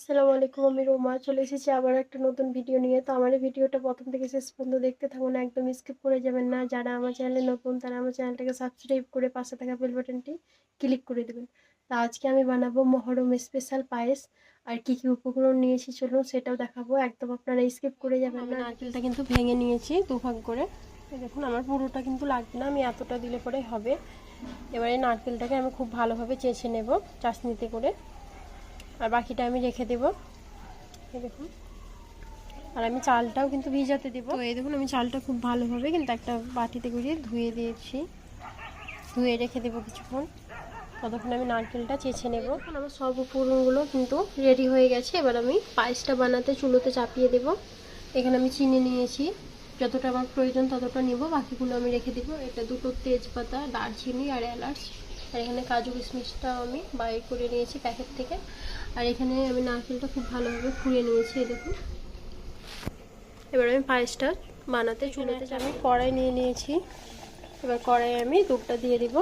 আসসালামু আলাইকুম আমি রোমা। চলে এসেছি আবার একটা নতুন ভিডিও নিয়ে। তো আমার এই ভিডিওটা প্রথম থেকে শেষ পর্যন্ত দেখতে থাকুন একদম স্কিপ করে যাবেন না। যারা আমার চ্যানেলে নতুন তারা আমার চ্যানেলটাকে সাবস্ক্রাইব করে পাশে থাকা বেল বাটনটি ক্লিক করে দেবেন। তো আজকে আমি বানাবো মহরম স্পেশাল পায়েস। আর কি কি উপকরণ নিয়েছি চলুন সেটাও দেখাবো। একদম আপনারা স্কিপ করে যাবেন না। নারকেলটা কিন্তু ভেঙে নিয়েছি দুভাগ করে। দেখুন আমার পুরোটা কিন্তু লাগবে না আমি এতটা দিলে পরে হবে। এবারে নারকেলটাকে আমি খুব ভালোভাবে চেঁচে নেব চাশনিতে করে। আর বাকিটা আমি রেখে দেব। দেখুন। আর আমি চালটাও কিন্তু ভিজাতে দেব। এই দেখুন, আমি চালটা খুব ভালোভাবে কিন্তু একটা বাটিতে করে ধুয়ে দিয়েছি। ধুয়ে রেখে দেবো কিছুক্ষণ। ততক্ষণ আমি নারকেলটা চেঁচে নেব। এখন আমার সব উপকরণগুলো কিন্তু রেডি হয়ে গেছে। এবার আমি পায়েসটা বানাতে, চুলোতে চাপিয়ে দেব। এখানে আমি চিনি নিয়েছি। যতটা আমার প্রয়োজন ততটা নেব। বাকিগুলো আমি রেখে দেবো। এটা দুটো তেজপাতা, দারচিনি আর এলাচ। আর এখানে কাজু কিশমিশটাও আমি বাইর করে নিয়েছি প্যাকেট থেকে। আর এখানে আমি নারকেলটা খুব ভালোভাবে ফুড়িয়ে নিয়েছি দেখুন। এবার আমি পায়েসটা বানাতে চুলাতে আমি কড়াই নিয়ে নিয়েছি। এবার কড়াই আমি দুধটা দিয়ে দিব।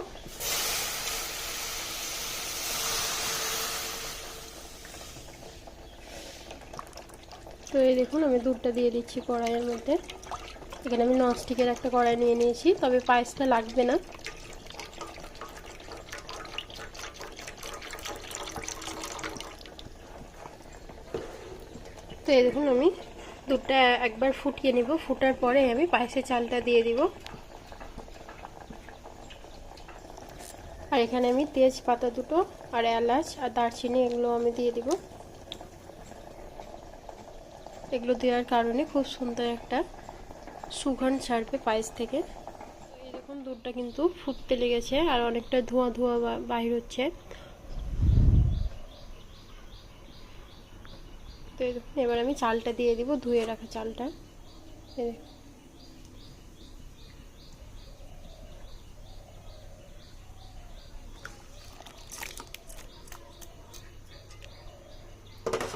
তো এই দেখুন, আমি দুধটা দিয়ে দিচ্ছি কড়াইয়ের মধ্যে। এখানে আমি ননস্টিকের একটা কড়াই নিয়ে নিয়েছি, তবে পায়েসটা লাগবে না। তো এই দেখুন আমি দুধটা একবার ফুটিয়ে নিব। ফুটার পরে আমি পায়েসের চালটা দিয়ে দিব। আর এখানে আমি তেজপাতা দুটো আর এলাচ আর দারচিনি এগুলো আমি দিয়ে দিব। এগুলো দেওয়ার কারণে খুব সুন্দর একটা সুগন্ধ ছাড়বে পায়েস থেকে। দেখুন দুধটা কিন্তু ফুটতে লেগেছে আর অনেকটা ধোঁয়া ধোঁয়া বাহির হচ্ছে। তো এবার আমি চালটা দিয়ে দিব, ধুয়ে রাখা চালটা।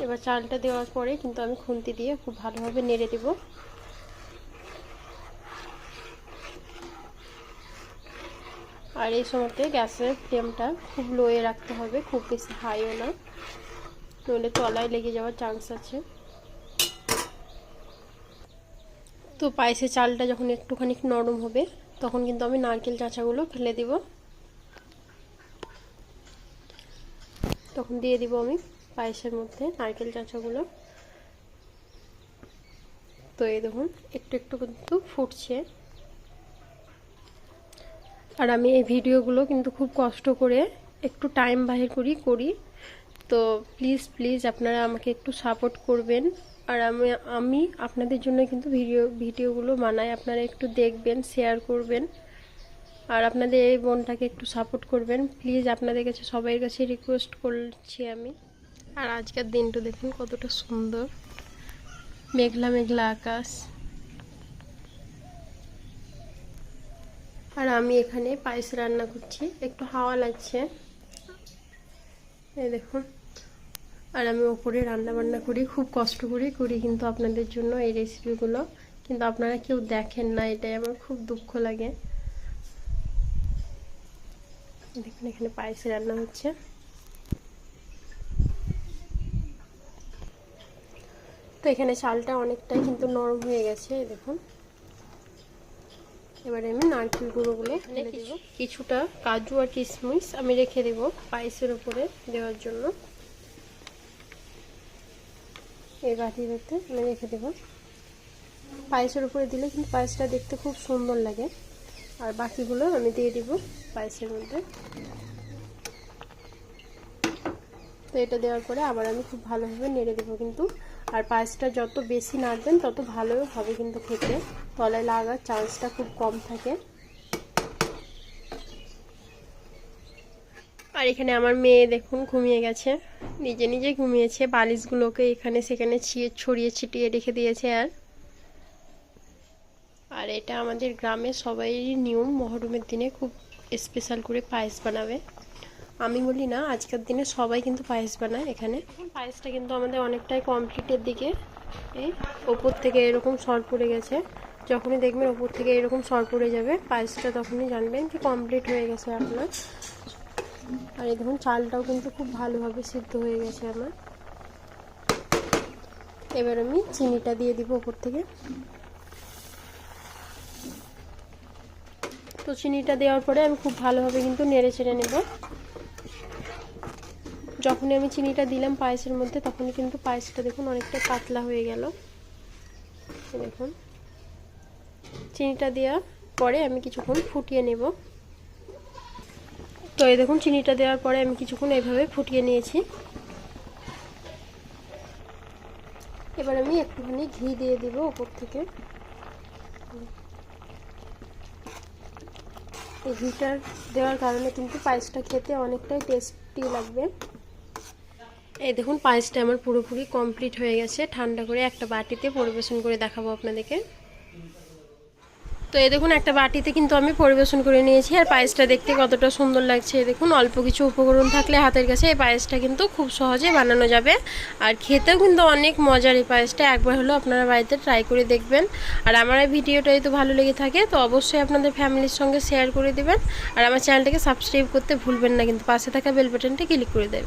এবার চালটা দেওয়ার পরে কিন্তু আমি খুন্তি দিয়ে খুব ভালোভাবে নেড়ে দেব। আর এই সময়তে গ্যাসের ফ্লেমটা খুব লোয়ে রাখতে হবে, খুব বেশি হাইও না। নইলে তলায় লেগে যাওয়ার চান্স আছে। তো পায়েসের চালটা যখন একটুখানি নরম হবে, তখন কিন্তু আমি নারকেল চাঁচাগুলো ফেলে দিব। তখন দিয়ে দিব আমি পায়েসের মধ্যে নারকেল চাঁচাগুলো। তো এই দেখুন, একটু একটু কিন্তু ফুটছে। আর আমি এই ভিডিওগুলো কিন্তু খুব কষ্ট করে একটু টাইম বাহির করি করি। তো প্লিজ প্লিজ আপনারা আমাকে একটু সাপোর্ট করবেন। আর আমি আমি আপনাদের জন্য কিন্তু ভিডিও ভিডিওগুলো বানাই। আপনারা একটু দেখবেন শেয়ার করবেন। আর আপনাদের এই বোনটাকে একটু সাপোর্ট করবেন। প্লিজ আপনাদের কাছে সবাই কাছে রিকোয়েস্ট করছি আমি। আর আজকের দিনটা দেখুন কতটা সুন্দর। মেঘলা মেঘলা আকাশ। আর আমি এখানে পায়েস রান্না করছি। একটু হাওয়া লাগছে। এই দেখুন। আর আমি ওপরে রান্না বান্না করি খুব কষ্ট করে করি কিন্তু আপনাদের জন্য এই রেসিপিগুলো কিন্তু আপনারা কেউ দেখেন না এটাই আমার খুব দুঃখ লাগে। দেখুন এখানে পায়েসে রান্না হচ্ছে। তো এখানে চালটা অনেকটাই কিন্তু নরম হয়ে গেছে দেখুন। এবারে আমি নারকেল গুঁড়োগুলো ঢেলে দেব। কিছুটা কাজু আর কিশমিশ আমি রেখে দেবো পায়েসের উপরে দেওয়ার জন্য। এই বাটিটাতে আমি রেখে দেব। পায়েসের উপরে দিলে কিন্তু পায়েসটা দেখতে খুব সুন্দর লাগে। আর বাকিগুলো আমি দিয়ে দিব পায়েসের মধ্যে। তো এটা দেওয়ার পরে আবার আমি খুব ভালোভাবে নেড়ে দেবো কিন্তু। আর পায়েসটা যত বেশি নাড়বেন, তত ভালো হবে কিন্তু খেতে। তলায় লাগার চান্সটা খুব কম থাকে। আর এখানে আমার মেয়ে দেখুন ঘুমিয়ে গেছে। নিজে নিজে ঘুমিয়েছে, বালিশগুলোকে এখানে সেখানে ছিয়ে ছড়িয়ে ছিটিয়ে রেখে দিয়েছে আর। আর এটা আমাদের গ্রামে সবাইয়েরই নিয়ম, মহরমের দিনে খুব স্পেশাল করে পায়েস বানাবে। আমি বলি না, আজকের দিনে সবাই কিন্তু পায়েস বানায় এখানে। পায়েসটা কিন্তু আমাদের অনেকটাই কমপ্লিটের দিকে। এই ওপর থেকে এরকম সর পড়ে গেছে। যখনই দেখবেন ওপর থেকে এরকম সর পড়ে যাবে, পায়েসটা তখনই জানবেন যে কমপ্লিট হয়ে গেছে আপনার আর এই দেখুন, চালটাও কিন্তু খুব ভালোভাবে সিদ্ধ হয়ে গেছে আমার। এবার আমি চিনিটা দিয়ে দিব উপর থেকে। তো চিনিটা দেওয়ার পরে আমি খুব ভালোভাবে কিন্তু নেড়ে চেড়ে নেব। যখনই আমি চিনিটা দিলাম পায়েসের মধ্যে, তখনই কিন্তু পায়েসটা দেখুন অনেকটা পাতলা হয়ে গেল। দেখুন, চিনিটা দেওয়ার পরে আমি কিছুক্ষণ ফুটিয়ে নেব। তো এই দেখুন, চিনিটা দেওয়ার পরে আমি কিছুক্ষণ এইভাবে ফুটিয়ে নিয়েছি। এবার আমি একটুখানি ঘি দিয়ে দিব উপর থেকে। এই ঘিটার দেওয়ার কারণে কিন্তু পায়েসটা খেতে অনেকটাই টেস্টি লাগবে। এই দেখুন, পায়েসটা আমার পুরোপুরি কমপ্লিট হয়ে গেছে। ঠান্ডা করে একটা বাটিতে পরিবেশন করে দেখাবো আপনাদেরকে। তো এই দেখুন, একটা বাটিতে কিন্তু আমি পরিবেশন করে নিয়েছি। আর পায়েসটা দেখতে কতটা সুন্দর লাগছে। দেখুন, অল্প কিছু উপকরণ থাকলে হাতের কাছে এই পায়েসটা কিন্তু খুব সহজে বানানো যাবে। আর খেতেও কিন্তু অনেক মজার এই পায়েসটা। একবার হলেও আপনারা বাড়িতে ট্রাই করে দেখবেন। আর আমার এই ভিডিওটা যদি ভালো লেগে থাকে, তো অবশ্যই আপনাদের ফ্যামিলির সঙ্গে শেয়ার করে দেবেন। আর আমার চ্যানেলটাকে সাবস্ক্রাইব করতে ভুলবেন না, কিন্তু পাশে থাকা বেল বাটনটা ক্লিক করে দেবেন।